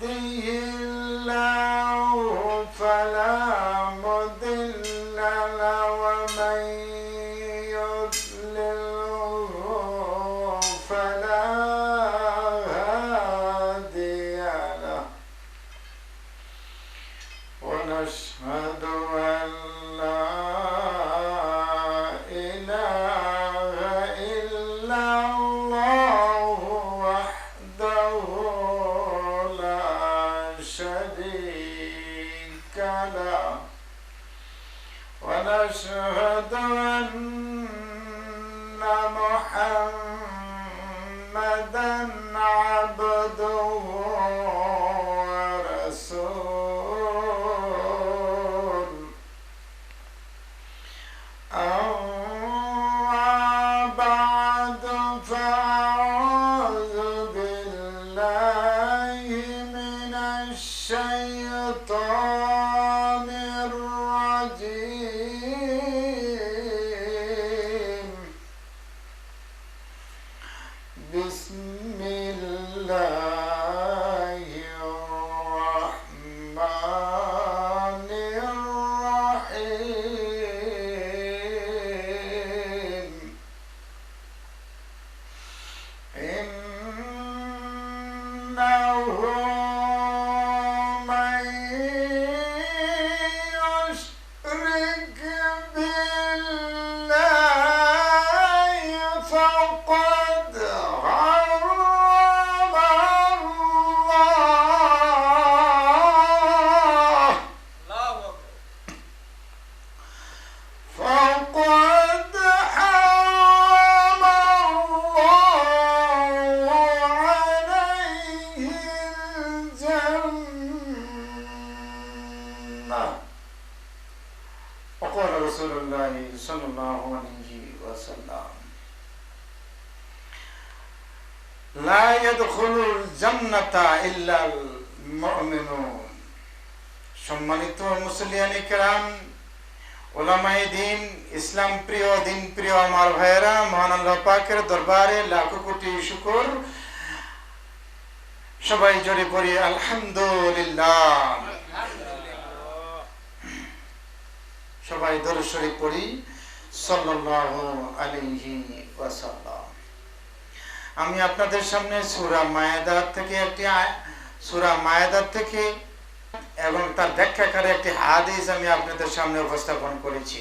they Oh. পড়ি আলহামদুলিল্লাহ। সবাই দরুদ পড়ি, সাল্লাল্লাহু আমি আপনাদের সামনে সূরা মায়েদার থেকে একটি সূরা মায়েদার থেকে এবং তার ব্যাখ্যাকারে একটি হাদিস আমি আপনাদের সামনে উপস্থাপন করেছি।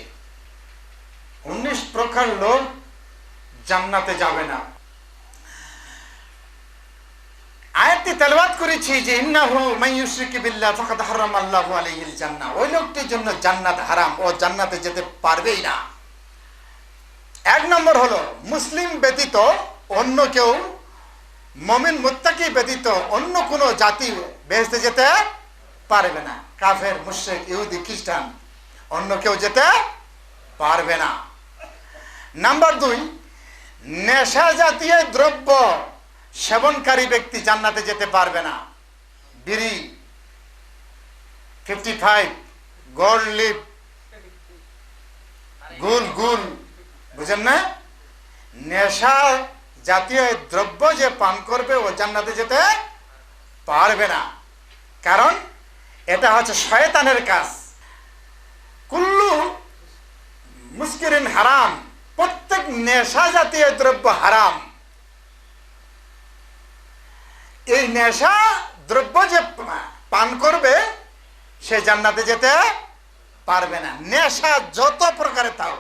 উনিশ প্রকার লোক জান্নাতে যাবে না। আয়াতটি তেলাওয়াত করেছি যে ইন্নাহু মাইয়ুশরিকু বিল্লাহ ফাকাদ জান্নাহ। ওই লোকটির জন্য জান্নাত হারাম। ও জান্নাতে যেতে পারবেই না। এক নম্বর হলো, মুসলিম ব্যতীত অন্য কেউ, মমিন মুত্তাকি ব্যতীত অন্য কোনো জাতি বেহেস্তে যেতে পারবে না। কাফের, মুশরিক, ইহুদি, খ্রিস্টান, অন্য কেউ যেতে পারবে না। নাম্বার দুই, নেশা জাতীয় দ্রব্য সেবনকারী ব্যক্তি জান্নাতে যেতে পারবে না। বিড়ি ফিফটি ফাইভ গোল্ড লিপ গুল গুল, বুঝেন না? নেশা জাতীয় দ্রব্য যে পান করবে, ও জান্নাতে যেতে পারবে না। কারণ এটা হচ্ছে শয়তানের কাজ। কুল্লু মুস্কিরিন হারাম, প্রত্যেক নেশা জাতীয় দ্রব্য হারাম। এই নেশা দ্রব্য যে পান করবে সে জান্নাতে যেতে পারবে না। নেশা যত প্রকারে তাও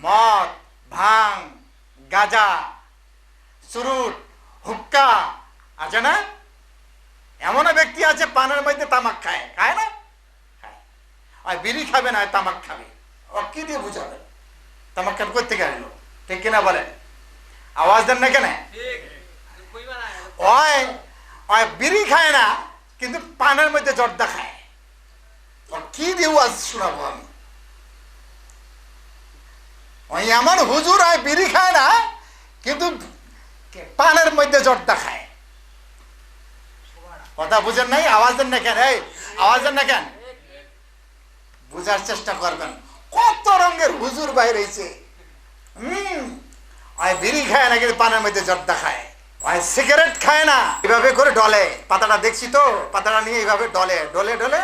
মদ ভাং গাজা চুরুট হুক্কা আছে না? এমন ব্যক্তি আছে পানের মধ্যে তামাক খায়। খায় না? খায়। আর বিড়ি খাবে না তামাক খাবে। ও কি দিয়ে বুঝাবে? তামাক খান করতে গেল ঠিক কিনা বলেন? আওয়াজ দেন না কেন? ওই বিড়ি খায় না, কিন্তু পানের মধ্যে জর্দা খায়। কি দিয়ে আজ শোনাবো আমি? ওই এমন হুজুর আর বিড়ি খায় না, কিন্তু পানের মধ্যে জর্দা খায়। কথা বুঝেন নাই? আওয়াজ দেন না কেন? এই না কেন? বুঝার চেষ্টা করবেন। কত রঙের হুজুর বাইরে হয়েছে হম ওই বিড়ি খায় না, কিন্তু পানের মধ্যে জর্দা খায়। ওই সিগারেট খায় না। এভাবে করে ডলে। পাতাটা দেখছি তো, পাতাটা নিয়ে এইভাবে ডলে ডলে ডলে।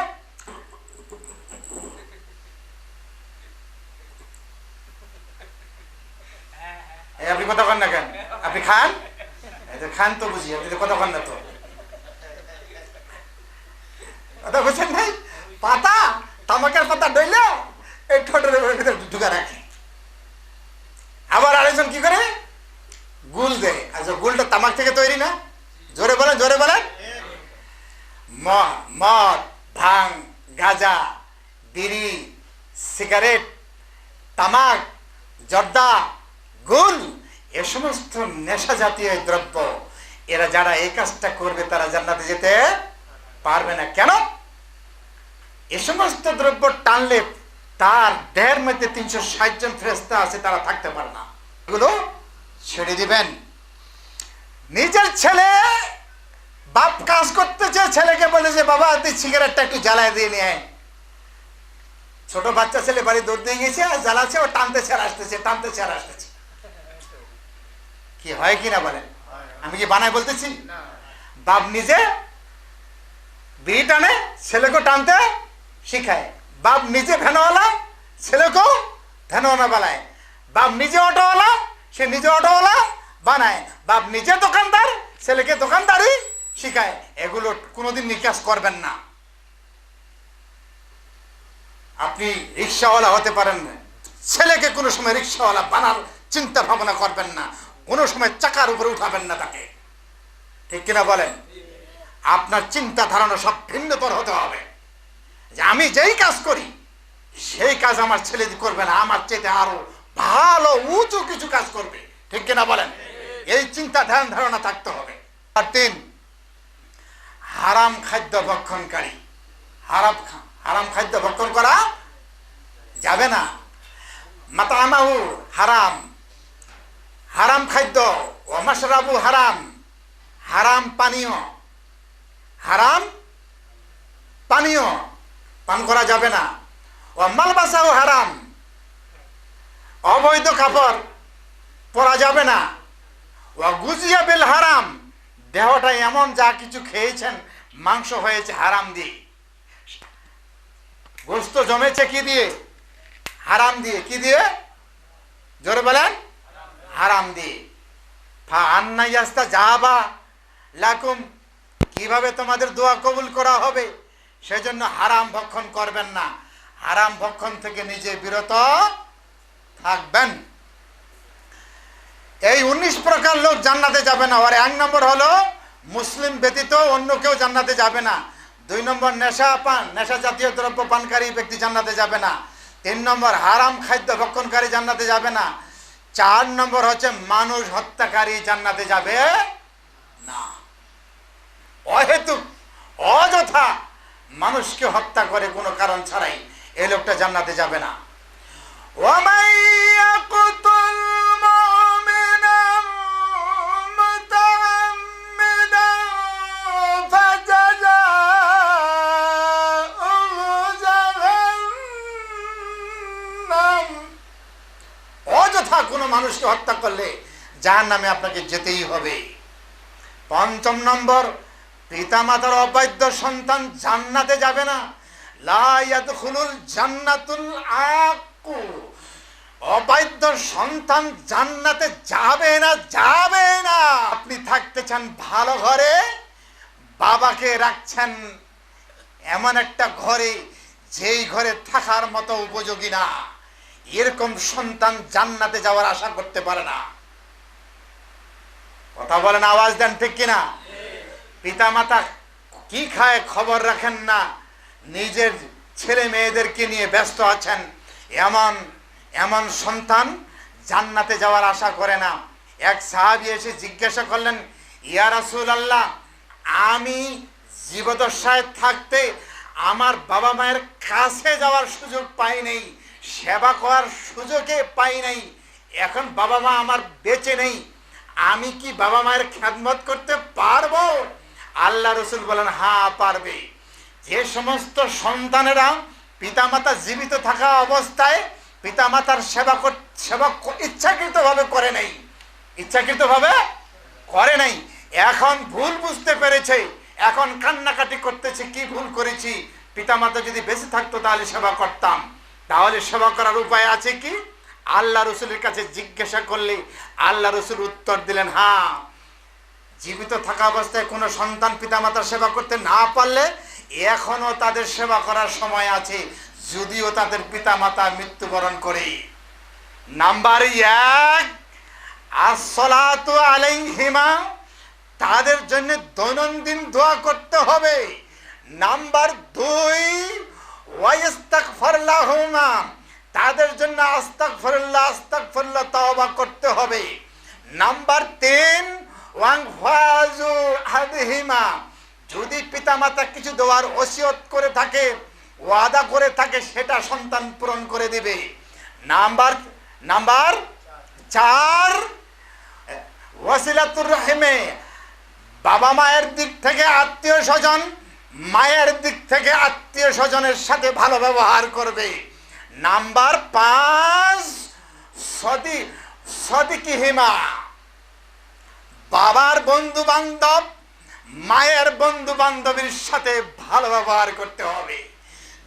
আপনি কথা কন না কেন? আপনি খান? খান তো বুঝি, আপনি কথা কন না তো। কথা বুঝছেন ভাই? পাতা, তামাকের পাতা ডইলে এই ঠোঁটের ভিতরে ঢুকা রাখে। আবার আরেকজন কি করে? গুল দেয় আচ্ছা গুলটা তামাক থেকে তৈরি না? জোরে বলেন জোরে বলেন। মদ, ভাং, গাঁজা, বিড়ি, সিগারেট, তামাক, জর্দা, গুল, এ সমস্ত নেশা জাতীয় দ্রব্য। এরা যারা এই কাজটা করবে, তারা জান্নাতে যেতে পারবে না। কেন? এ সমস্ত দ্রব্য টানলে তার দেহের মধ্যে তিনশো ষাট জন ফ্রেস্তা আছে, তারা থাকতে পারে না। এগুলো ছেড়ে দিবেন। নিজের ছেলে বাপ কাজ করতেছে ছেলেকে বলে যে, বাবা, তুই সিগারেটটা একটু জ্বালায় দিয়ে নিয়ে। ছোট বাচ্চা ছেলে বাড়ি দৌড় দিয়ে গেছে, আর জ্বালাচ্ছে, ও টানতে ছেড়ে আসতেছে, টানতে ছেড়ে আসতেছে। কি হয় কি না বলেন? আমি কি বানায় বলতেছি? বাপ নিজে বিড়ি টানে ছেলেকে টানতে শিখায়। বাপ নিজে ভ্যানওয়ালা ছেলেকেও ভ্যানওয়ালা বানায়। বাপ নিজে অটোওয়ালা সে নিজে অটোওয়ালা বানায়। বাপ নিজে দোকানদার, ছেলেকে দোকানদারি শিখায়। এগুলো কোনোদিন নিকাশ করবেন না। আপনি রিক্সাওয়ালা হতে পারেন, ছেলেকে কোনো সময় রিক্সাওয়ালা বানার চিন্তা ভাবনা করবেন না। কোনো সময় চাকার উপরে উঠাবেন না তাকে। ঠিক কিনা বলেন? আপনার চিন্তা ধারণা সব ভিন্নতর হতে হবে। যে আমি যেই কাজ করি, সেই কাজ আমার ছেলে করবে না, আমার চেয়ে আরও ভালো, উঁচু কিছু কাজ করবে। ঠিক কিনা বলেন? এই চিন্তা, ধ্যান, ধারণা থাকতে হবে। আর তিন, হারাম খাদ্য ভক্ষণকারী। হারাম হারাম খাদ্য ভক্ষণ করা যাবে না। মাতামাহু হারাম। হারাম খাদ্য ওমাশরাবু হারাম। হারাম পানীয়। হারাম পানীয় পান করা যাবে না। ও মালবাসাও হারাম। অবৈধ কাপড় পরা যাবে না। ও গুজিয়া বেল হারাম, দেহটা এমন যা কিছু খেয়েছেন, মাংস হয়েছে হারাম দিয়ে। গোস্ত জমেছে কি দিয়ে? হারাম দিয়ে। কি দিয়ে? জোরে বলেন। হারাম দিয়ে। ফা আন্না ইয়াস্তা যাবা লাকুম, কীভাবে তোমাদের দোয়া কবুল করা হবে? সেজন্য হারাম ভক্ষণ করবেন না। হারাম ভক্ষণ থেকে নিজে বিরত থাকবেন। এই উনিশ প্রকার লোক জান্নাতে যাবে না। আর এক নম্বর হলো মুসলিম ব্যতীত অন্য কেউ জান্নাতে যাবে না। দুই নম্বর নেশা পান নেশা জাতীয় দ্রব্য পানকারী ব্যক্তি জান্নাতে যাবে না। তিন নম্বর হারাম খাদ্য ভক্ষণকারী জান্নাতে যাবে না। চার নম্বর হচ্ছে মানুষ হত্যাকারী জান্নাতে যাবে না। অহেতুক, অযথা মানুষকে হত্যা করে কোনো কারণ ছাড়াই এই লোকটা জান্নাতে যাবে না। অযথা কোনো মানুষকে হত্যা করলে যার নামে আপনাকে যেতেই হবে। পঞ্চম নম্বর, পিতামাতার অবাধ্য সন্তান জান্নাতে যাবে না। লায়াদখুলুল জান্নাতুল আকু অবাধ্য সন্তান জান্নাতে যাবে না যাবে না। আপনি থাকতে চান ভালো ঘরে, বাবাকে রাখছেন এমন একটা ঘরে, যেই ঘরে থাকার মতো উপযোগী না। এরকম সন্তান জান্নাতে যাওয়ার আশা করতে পারে না। কথা বলেন, আওয়াজ দেন, ঠিক কিনা? পিতা মাতা কি খায় খবর রাখেন না? নিজের ছেলে মেয়েদেরকে নিয়ে ব্যস্ত আছেন। এমন এমন সন্তান জান্নাতে যাওয়ার আশা করে না। এক সাহাবি এসে জিজ্ঞাসা করলেন, ইয়া রাসূল আল্লাহ আমি জীবদশায় থাকতে আমার বাবা মায়ের কাছে যাওয়ার সুযোগ পাই নাই, সেবা করার সুযোগে পাই নাই, এখন বাবা মা আমার বেঁচে নেই, আমি কি বাবা মায়ের খ্যাতমত করতে পারব? আল্লাহ রসুল বলেন হ্যাঁ পারবে। যে সমস্ত সন্তানেরা পিতামাতা জীবিত থাকা অবস্থায় পিতামাতার সেবা সেবা ইচ্ছাকৃতভাবে করে নাই। ইচ্ছাকৃতভাবে করে নাই। এখন ভুল বুঝতে পেরেছে। এখন কান্নাকাটি করতেছে, কি ভুল করেছি? পিতামাতা যদি বেঁচে থাকতো তাহলে সেবা করতাম। তাহলে সেবা করার উপায় আছে কি? আল্লাহ রসুলের কাছে জিজ্ঞাসা করলে আল্লাহ রসুল উত্তর দিলেন হ্যাঁ জীবিত থাকা অবস্থায় কোনো সন্তান পিতামাতার সেবা করতে না পারলে এখনও তাদের সেবা করার সময় আছে, যদিও তাদের পিতা পিতামাতা মৃত্যুবরণ করে নাম্বার এক আসলাতু আলাইহিমা, তাদের জন্য দৈনন্দিন দোয়া করতে হবে। নাম্বার দুই, ওয়াইস্তাগফিরলাহুমা, তাদের জন্য আস্তাগফিরুল্লাহ আস্তাগফিরুল্লাহ তওবা করতে হবে। নাম্বার তিন ওয়াং ফাজু আদহিমা যদি পিতামাতা কিছু দেওয়ার ওসিয়ত করে থাকে, ওয়াদা করে থাকে, সেটা সন্তান পূরণ করে দিবে। নাম্বার নাম্বার চার, ওয়াসিলাতুর রহিমে বাবা মায়ের দিক থেকে আত্মীয় স্বজন মায়ের দিক থেকে আত্মীয় স্বজনের সাথে ভালো ব্যবহার করবে। নাম্বার পাঁচ, সদি, সদিকিহিমা। বাবার বন্ধু বান্ধব মায়ের বন্ধু বান্ধবীর সাথে ভালো ব্যবহার করতে হবে।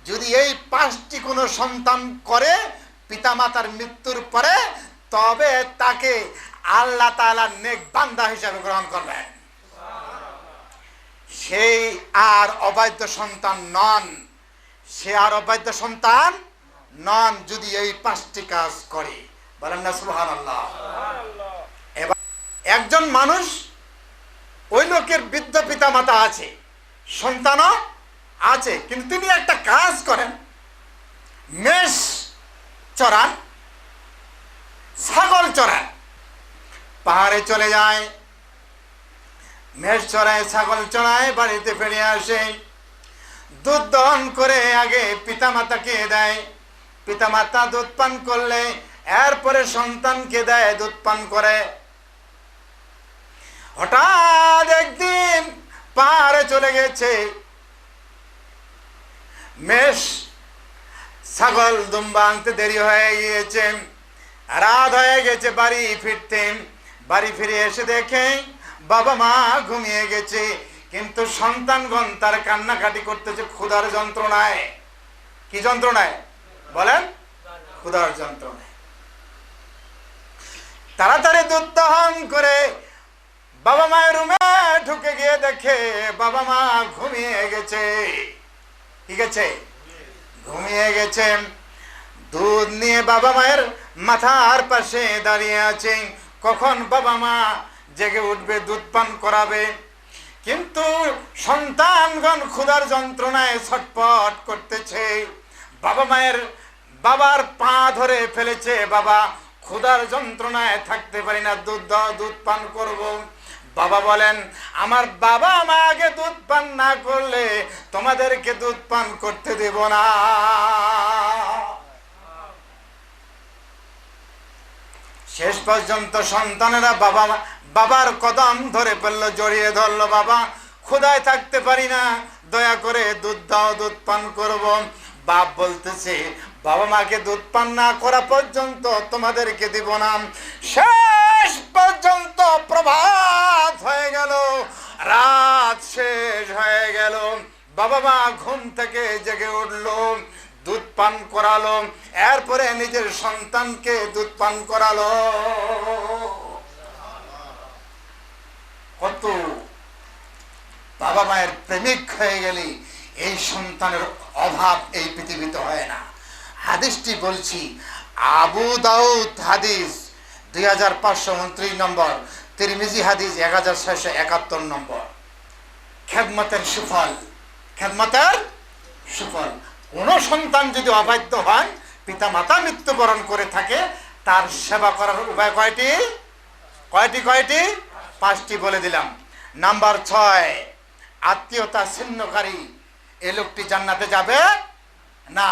যদি এই পাঁচটি কোনো সন্তান করে, পিতামাতার মৃত্যুর পরে, তবে তাকে আল্লাহ তাআলা নেক বান্দা হিসাবে গ্রহণ করবেন। সেই আর অবাধ্য সন্তান নন। সে আর অবাধ্য সন্তান নন যদি এই পাঁচটি কাজ করে। বলেন না সুহান আল্লাহ একজন মানুষ ওই লোকের বৃদ্ধ পিতা মাতা আছে, সন্তানও আছে, কিন্তু তিনি একটা কাজ করেন। মেষ চড়ান, ছাগল চড়ান, পাহাড়ে চলে যায়। মেষ চড়ায়, ছাগল চড়ায়, বাড়িতে ফিরে আসে। দুধ দহন করে আগে পিতামাতাকে দেয়। পিতামাতা দুধ পান করলে, এরপরে সন্তানকে দেয়, দুধ পান করে। হঠাৎ একদিন পাহাড়ে চলে গেছে। মেষ, ছাগল দুম্বা আনতে দেরি হয়ে গিয়েছে। রাত হয়ে গেছে বাড়ি ফিরতে। বাড়ি ফিরে এসে দেখে বাবা মা ঘুমিয়ে গেছে। কিন্তু সন্তানগণ তার কান্নাকাটি করতেছে ক্ষুধার যন্ত্রণায়। কি যন্ত্রণায়? বলেন, ক্ষুধার যন্ত্রণায়। তাড়াতাড়ি দুধ করে বাবা মায়ের রুমে ঢুকে গিয়ে দেখে বাবা মা ঘুমিয়ে গেছে। কি গেছে? ঘুমিয়ে গেছে। দুধ নিয়ে বাবা মায়ের মাথার পাশে দাঁড়িয়ে আছে। কখন বাবা মা জেগে উঠবে, দুধ পান করাবে? কিন্তু সন্তানগণ ক্ষুধার যন্ত্রণায় ছটপট করতেছে। বাবা মায়ের বাবার পা ধরে ফেলেছে। বাবা, ক্ষুধার যন্ত্রণায় থাকতে পারি না। দুধ দুধ পান করব। বাবা বলেন, আমার বাবা আমাকে দুধ পান না করলে তোমাদেরকে দুধ পান করতে দেব না। শেষ পর্যন্ত সন্তানেরা বাবা, বাবার কদম ধরে ফেলল জড়িয়ে ধরলো বাবা ক্ষুদায় থাকতে পারি না, দয়া করে দুধ দাও, দুধ পান করব। বাপ বলতেছে, বাবা মাকে দুধ পান না করা পর্যন্ত তোমাদেরকে দিব না। শেষ পর্যন্ত গেল রাত শেষ হয়ে গেল। বাবা মা ঘুম থেকে জেগে উঠল, দুধ পান করালো, এরপরে নিজের সন্তানকে দুধ পান করালো। কত বাবা মায়ের প্রেমিক হয়ে গেলে, এই সন্তানের অভাব এই পৃথিবীতে হয় না। হাদিসটি বলছি, আবু দাউদ হাদিস, দুই হাজার পাঁচশো উনত্রিশ নম্বর তিরমিজি হাদিস এক হাজার ছয়শো একাত্তর নম্বর। খেদমতের সুফল খেদমতের সুফল। কোন সন্তান যদি অবাধ্য হন পিতা মাতা মৃত্যুবরণ করে থাকে, তার সেবা করার উপায় কয়টি? কয়টি কয়টি? পাঁচটি বলে দিলাম। নাম্বার ছয়, আত্মীয়তা ছিন্নকারী। এ লোকটি জান্নাতে যাবে না।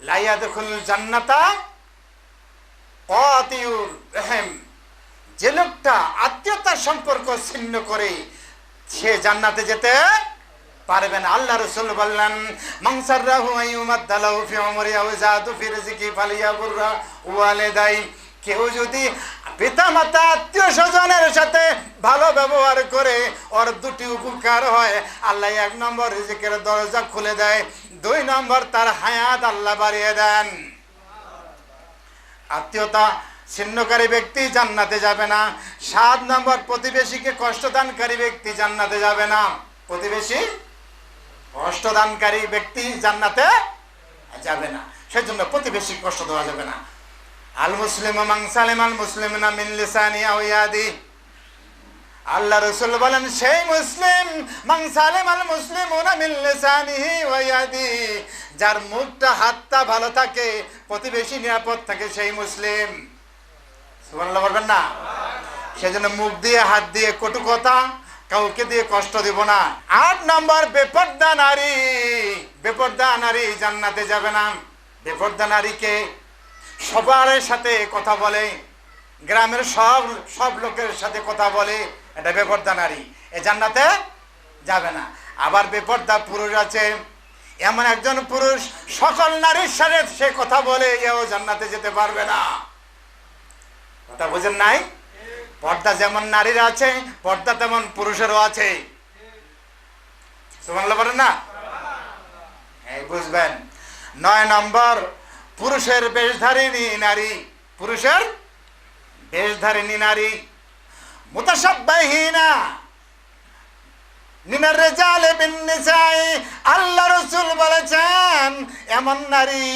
লাইয়া দেখুন জান্নাতা অতিউর রেহেম। যে লোকটা আত্মীয়তার সম্পর্ক ছিন্ন করে, সে জান্নাতে যেতে পারবেন আল্লাহ রসুল বললেন ফালিয়াবুররা ওয়ালিদাই। কেউ যদি পিতা মাতা আত্মীয় স্বজনের সাথে ভালো ব্যবহার করে, ওর দুটি উপকার হয়, আল্লাহ এক নম্বর রিজিকের দরজা খুলে দেয়, দুই নম্বর তার হায়াত আল্লাহ বাড়িয়ে দেন। আত্মীয়তা ছিন্নকারী ব্যক্তি জান্নাতে যাবে না। সাত নম্বর প্রতিবেশীকে কষ্টদানকারী ব্যক্তি জান্নাতে যাবে না। প্রতিবেশী কষ্টদানকারী ব্যক্তি জান্নাতে যাবে না। সেজন্য প্রতিবেশী কষ্ট দেওয়া যাবে না। আল মুসলিম মাংসালিম আল মুসলিম না মিন লিসানি আও ইয়াদি। আল্লাহ রসুল বলেন, সেই মুসলিম মাংসালিম আল মুসলিম না মিন লিসানিহি ওয়া ইয়াদি। যার মুখটা, হাতটা ভালো থাকে, প্রতিবেশী নিরাপদ থাকে সেই মুসলিম। সুবহানাল্লাহ বলবেন না? সেজন্য মুখ দিয়ে, হাত দিয়ে কটু কথা, কাউকে দিয়ে কষ্ট দিব না। আট নম্বর, বেপর্দা নারী। বেপর্দা নারী জান্নাতে যাবে না। বেপর্দা নারীকে সবার সাথে কথা বলে, গ্রামের সব সব লোকের সাথে কথা বলে, এটা বেপর্দা নারী। এ জান্নাতে যাবে না। আবার বেপর্দা পুরুষ আছে। এমন একজন পুরুষ, সকল নারীর সাথে সে কথা বলে, এও জান্নাতে যেতে পারবে না। কথা বোঝেন নাই? পর্দা যেমন নারীর আছে, পর্দা তেমন পুরুষেরও আছে। না? এই বুঝবেন। নয় নম্বর, পুরুষের বেশধারিণী নারী। পুরুষের বেশধারিণী নারী। মুতাসাব্বাহিনা মিনার রেজালে বিন নিসাই আল্লাহ রসুল বলেছেন, এমন নারী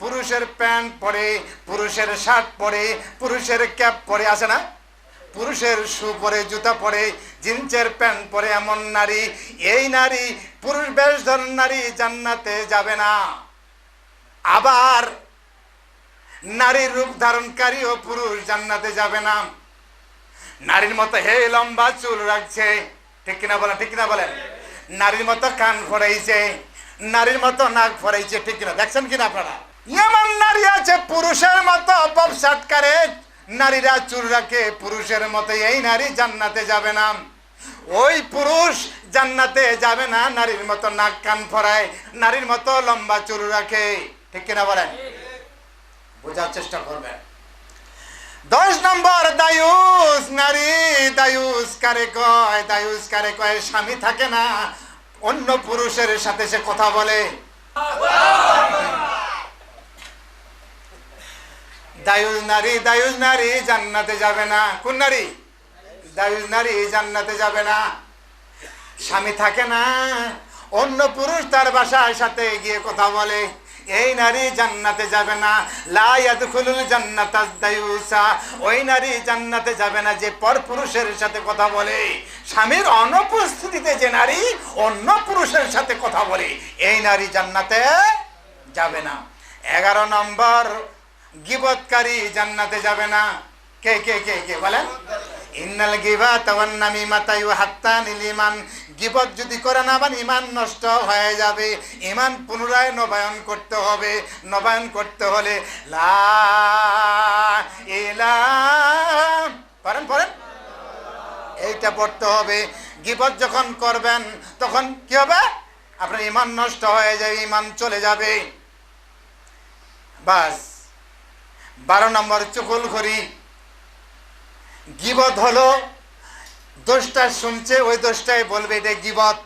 পুরুষের প্যান্ট পরে, পুরুষের শার্ট পরে, পুরুষের ক্যাপ পরে, আছে না? পুরুষের শু পরে, জুতা পরে, জিন্সের প্যান্ট পরে, এমন নারী, এই নারী পুরুষ বেশধর নারী জান্নাতে যাবে না। আবার নারীর রূপ ধারণকারী ও পুরুষ জান্নাতে যাবে না। নারীর মতো হে লম্বা চুল রাখছে ঠিক কিনা বলেন, ঠিক কিনা বলেন? নারীর মতো কান ফরাইছে নারীর মতো নাক ফরাইছে ঠিক কিনা? দেখছেন কিনা আপনারা? এমন নারী আছে, পুরুষের মতো ব্যবসাট করে নারীরা চুল রাখে, পুরুষের মতো এই নারী জান্নাতে যাবে না। ওই পুরুষ জান্নাতে যাবে না, নারীর মতো নাক কান ফরায় নারীর মতো লম্বা চুল রাখে, ঠিক কিনা বলেন? বোঝার চেষ্টা করবেন। দশ নম্বর দায়ুস নারী, দায়ুস কারে কয়, দায়ুস কারে কয়, স্বামী থাকে না, অন্য পুরুষের সাথে সে কথা বলে। দায়ুস নারী দায়ুস নারী জান্নাতে যাবে না। কোন নারী? দায়ুস নারী জান্নাতে যাবে না। স্বামী থাকে না, অন্য পুরুষ তার বাসার সাথে গিয়ে কথা বলে। এই নারী জান্নাতে যাবে না। লায়াদখুলুল জান্নাতাজ দায়ুসা। ওই নারী জান্নাতে যাবে না যে পর পুরুষের সাথে কথা বলে। স্বামীর অনুপস্থিতিতে যে নারী অন্য পুরুষের সাথে কথা বলে, এই নারী জান্নাতে যাবে না। এগারো নম্বর গিবতকারী জান্নাতে যাবে না। কে কে কে কে, বলেন। ইন্নাল গিবা তাওয়ান নামিমাতা ইউহাত্তানিল ঈমান। গিবত যদি করে না আবার ইমান নষ্ট হয়ে যাবে। ইমান পুনরায় নবায়ন করতে হবে। নবায়ন করতে হলে লা ইলাহা পড়েন এইটা পড়তে হবে। গিবত যখন করবেন, তখন কি হবে? আপনার ইমান নষ্ট হয়ে যাবে ইমান চলে যাবে। বাস। বারো নম্বর, চুকুল ঘড়ি। গিবত হলো, দোষটা শুনছে, ওই দোষটাই বলবে, এটা গিবত।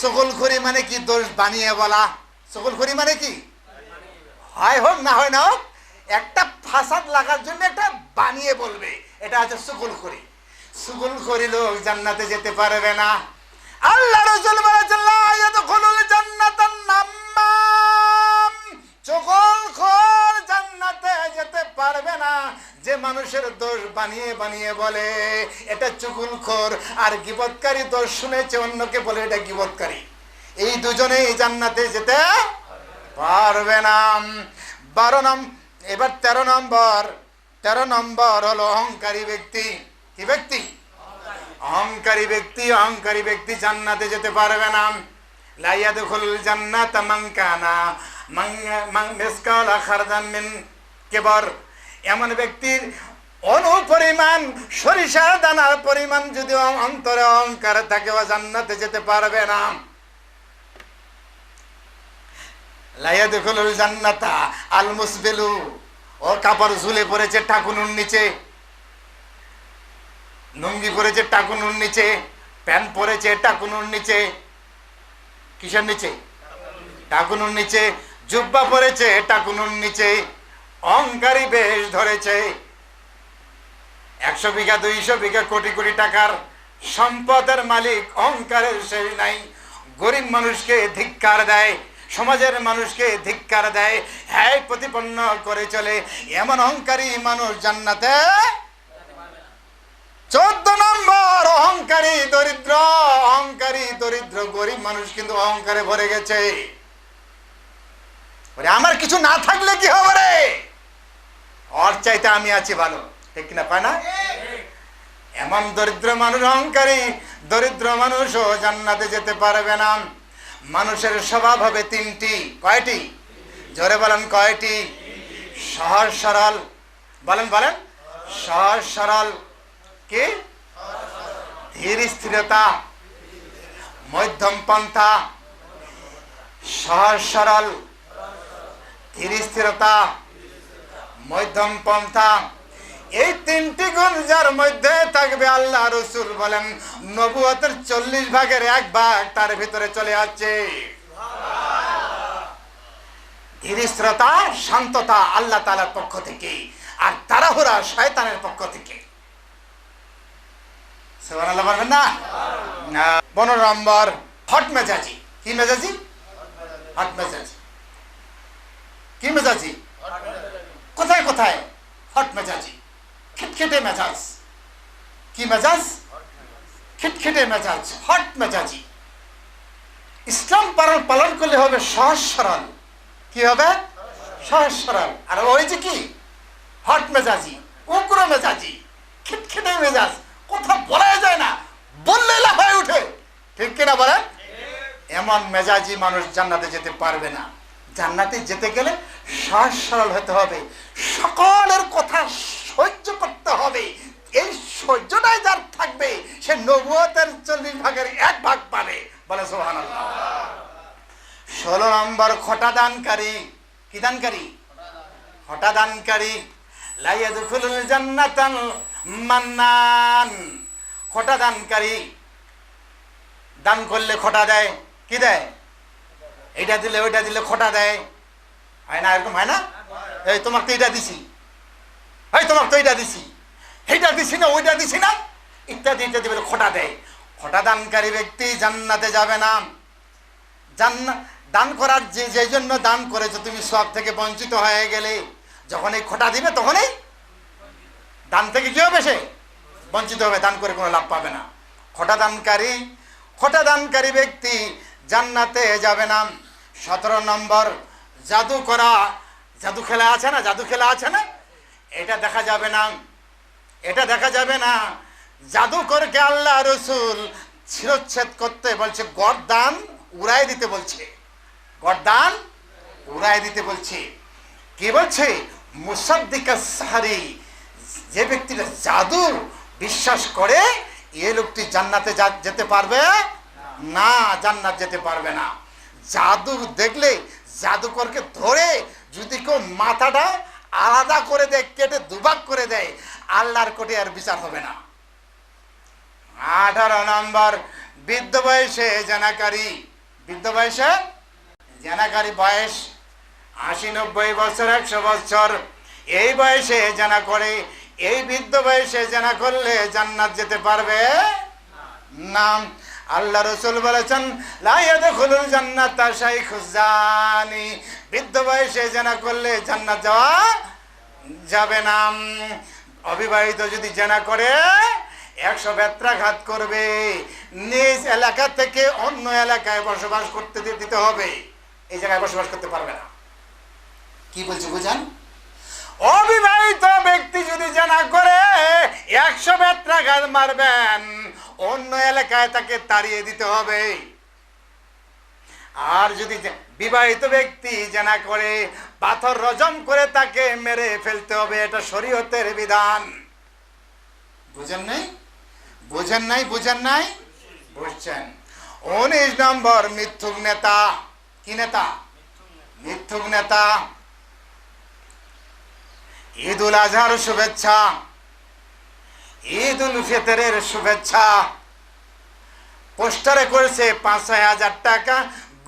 সকলখড়ি মানে কি দোষ বানিয়ে বলা? সকলখড়ি মানে কি? হয় হোক, না হয় না হোক, একটা ফাসাদ লাগার জন্য একটা বানিয়ে বলবে। এটা হচ্ছে সুকুলখড়ি সুকুলখড়ি লোক জান্নাতে যেতে পারবে না। আল্লাহ রসুল বলেছেন, লা ইয়াদখুলুল জান্নাতান নাম্মাম চগলখোর জান্নাতে যেতে পারবে না। যে মানুষের দোষ বানিয়ে বানিয়ে বলে, এটা চুকুলখোর আর গিবৎকারী দোষ শুনেছে, অন্যকে বলে এটা গিবৎকারী। এই দুজনেই জান্নাতে যেতে পারবে না। বারো নাম এবার তেরো নম্বর। তেরো নম্বর হলো অহংকারী ব্যক্তি। কি ব্যক্তি? অহংকারী ব্যক্তি অহংকারী ব্যক্তি জান্নাতে যেতে পারবে না। লাইয়াদুল জান্নাত মান কেবর। এমন ব্যক্তির অনুপরিমাণ সরিষা দানার পরিমাণ যদি অন্তরে অহংকার থাকে, ও জান্নাতে যেতে পারবে না। লাইয়াদুল জান্নাতা আল মুসবিলু। ও কাপড় ঝুলে পড়েছে টাকুনুর নিচে। লুঙ্গি পরেছে টাকুনুর নিচে। প্যান্ট পরেছে টাকুনুর নিচে। কিসের নিচে? টাকুনুর নিচে। জুব্বা পরেছে টাকুনুর নিচে, অহংকারী বেশ ধরেছে। একশো বিঘা, দুইশো বিঘা, কোটি কোটি টাকার সম্পদের মালিক অহংকারের শেষ নাই। গরিব মানুষকে ধিক্কার দেয়, সমাজের মানুষকে ধিক্কার দেয় হ্যাঁ প্রতিপন্ন করে চলে। এমন অহংকারী মানুষ জান্নাতে চোদ্দ নম্বর, অহংকারী, দরিদ্র। অহংকারী, দরিদ্র, গরিব মানুষ কিন্তু অহংকারে ভরে গেছে। আমার কিছু না থাকলে কি হবে রে? ওর চাইতে আমি আছি ভালো। ঠিক কিনা পায় না? এমন দরিদ্র মানুষ অহংকারী, দরিদ্র মানুষও জান্নাতে যেতে পারবে না। মানুষের স্বভাব হবে তিনটি। কয়টি? জোরে বলেন, কয়টি? সহজ, সরল। বলেন বলেন। সহজ, সরল। কি? ধীর স্থিরতা। মধ্যম পন্থা। সহজ, সরল। স্থিরতা মধ্যম পন্থা। এই তিনটি গুণ যার মধ্যে থাকবে আল্লাহ রসুল বলেন, নবুয়তের চল্লিশ ভাগের এক ভাগ তার ভিতরে চলে যাচ্ছে ধীরস্থিরতা শান্ততা আল্লাহ তালার পক্ষ থেকে আর তাড়াহুড়া শয়তানের পক্ষ থেকে। সুবহানাল্লাহ না? না। পনেরো নম্বর, হট মেজাজি। কি মেজাজি? হট মেজাজি। কি মেজাজি? কোথায় কোথায়? হট মেজাজি। খিটখিটে মেজাজ। কি মেজাজ? খিটখিটে মেজাজ হট মেজাজি। ইসলাম পালন পালন করলে হবে সহজ সরল। কি হবে? সহজ সরল। আর ওই যে কি? হট মেজাজি উগ্র মেজাজি খিটখিটে মেজাজ। কথা বলা যায় না বললে লাফায় উঠে। ঠিক কিনা বলেন? এমন মেজাজি মানুষ জান্নাতে যেতে পারবে না। জান্নাতে যেতে গেলে সহজ সরল হতে হবে। সকলের কথা সহ্য করতে হবে। এই সহ্যটাই যার থাকবে, সে নবুয়তের চল্লিশ ভাগের এক ভাগ পাবে। বলে সোহান ষোলো নম্বর, খটা দানকারী। কি দানকারী? খটা দানকারী। লাইয়াদুল জান্নাতান মান্নান। খোটা দানকারী। দান করলে খোটা দেয়, কি দেয়? এইটা দিলে ওইটা দিলে খোটা দেয়। হয় না, এরকম হয় না? এই, তোমাকে তো এইটা দিছি। এই, তোমাকে তো এটা দিছি। এইটা দিছি না, ওইটা দিছি না। ইত্যাদি ইত্যাদি বলে খোটা দেয়। খোটা দানকারী ব্যক্তি জান্নাতে যাবে না। জান্না দান করার যে যে জন্য দান করেছ, তুমি সব থেকে বঞ্চিত হয়ে গেলে। যখন এই খোটা দিবে, তখনই দান থেকে কি হবে সে? বঞ্চিত হবে, দান করে কোনো লাভ পাবে না। খোটা দানকারী খোটা দানকারী ব্যক্তি জান্নাতে যাবে না। সতেরো নম্বর, জাদু করা। জাদু খেলা আছে না? জাদু খেলা আছে না? এটা দেখা যাবে না। এটা দেখা যাবে না। জাদুকরকে আল্লাহ রসুল শিরচ্ছেদ করতে বলছে, গরদান উড়াই দিতে বলছে। গরদান উড়াই দিতে বলছে। কি বলছে? মুসাদ্দিকা সাহারি। যে ব্যক্তিটা জাদু বিশ্বাস করে, এ লোকটি জান্নাতে যেতে পারবে। না জান্নাত যেতে পারবে না। জাদু দেখলে জাদুকরকে ধরে যদি কেউ মাথাটা আলাদা করে দেয়, কেটে দুভাগ করে দেয়, আল্লাহর কোটে আর বিচার হবে না। আঠারো নম্বর, বৃদ্ধ বয়সে জানাকারী। বৃদ্ধ বয়সে জানাকারী বয়স আশি নব্বই বছর, একশো বছর। এই বয়সে জানা করে, এই বৃদ্ধ বয়সে জানা করলে জান্নাত যেতে পারবে? না। আল্লাহ রসুল বলেছেন জান্নাত জানি। বৃদ্ধ বয়সে জানা করলে জান্নাত যাওয়া যাবে না। অবিবাহিত যদি জেনা করে, একশো বেত্রাঘাত করবে। নিজ এলাকা থেকে অন্য এলাকায় বসবাস করতে দিতে হবে। এই জায়গায় বসবাস করতে পারবে না। কি বলছে বুঝান? অবিবাহিত ব্যক্তি যদি জানা করে, একশো বেত্রাঘাত মারবেন। অন্য এলাকায় তাকে তাড়িয়ে দিতে হবে। আর যদি বিবাহিত ব্যক্তি জানা করে, পাথর রজম করে তাকে মেরে ফেলতে হবে, এটা শরীয়তের বিধান। বুঝেন নাই? বুঝেন নাই? বুঝেন নাই? বুঝছেন? উনিশ নম্বর মিথ্যুক নেতা। কি নেতা? মিথ্যুক নেতা। ঈদ উল আজহার শুভেচ্ছা। ঈদ উল ফিতরের শুভেচ্ছা। পোস্টারে করেছে পাঁচ হাজার টাকা।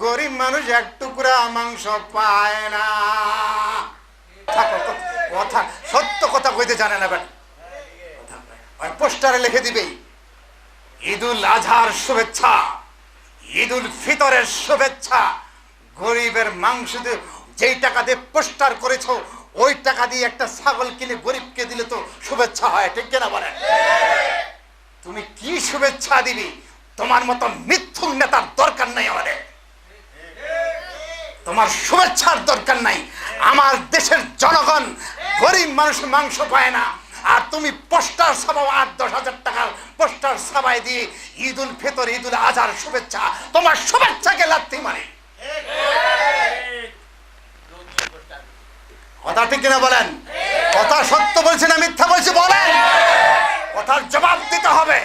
গরিব মানুষ এক টুকরা মাংস পায় না। কথা সত্য কথা কইতে জানে না বেটা পোস্টারে লিখে দিবে, ঈদুল আজহার শুভেচ্ছা, ঈদুল ফিতরের শুভেচ্ছা। গরিবের মাংস যেই টাকা দিয়ে পোস্টার করেছ ওই টাকা দিয়ে একটা ছাগল কিনে গরিবকে দিলে তো শুভেচ্ছা হয়, ঠিক কিনা বলেন তুমি কি শুভেচ্ছা দিবি? তোমার মতো মিথ্যুক নেতার দরকার নাই আমাদের। তোমার শুভেচ্ছার দরকার নাই। আমার দেশের জনগণ গরিব মানুষ মাংস পায় না। আর তুমি পোস্টার ছাপাও আট, দশ হাজার টাকার পোস্টার ছাপাই দিয়ে ঈদ উল ফিতর ঈদ উল আজহার শুভেচ্ছা। তোমার শুভেচ্ছাকে লাথি মারে। কথা ঠিক কিনা বলেন? কথা সত্য বলছে না মিথ্যা বলছে বলেন? কথার জবাব দিতে হবে।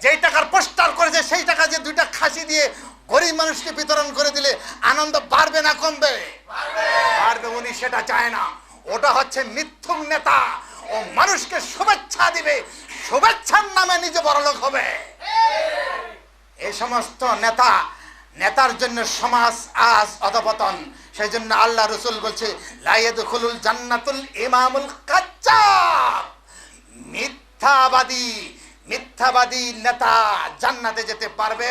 যেই টাকার পোস্টার করেছে, সেই টাকা যে দুইটা খাসি দিয়ে গরিব মানুষকে বিতরণ করে দিলে আনন্দ বাড়বে না কমবে? বাড়বে উনি, সেটা চায় না। ওটা হচ্ছে মিথ্যুক নেতা। ও মানুষকে শুভেচ্ছা দিবে। শুভেচ্ছার নামে নিজে বড়লোক হবে। এই সমস্ত নেতা নেতার জন্য সমাজ আজ অধপতন। সেই জন্য আল্লাহ রসুল বলছে লাইয়েদ খুলুল জান্নাতুল ইমামুল কাচ্চা মিথ্যাবাদী মিথ্যাবাদী নেতা জান্নাতে যেতে পারবে?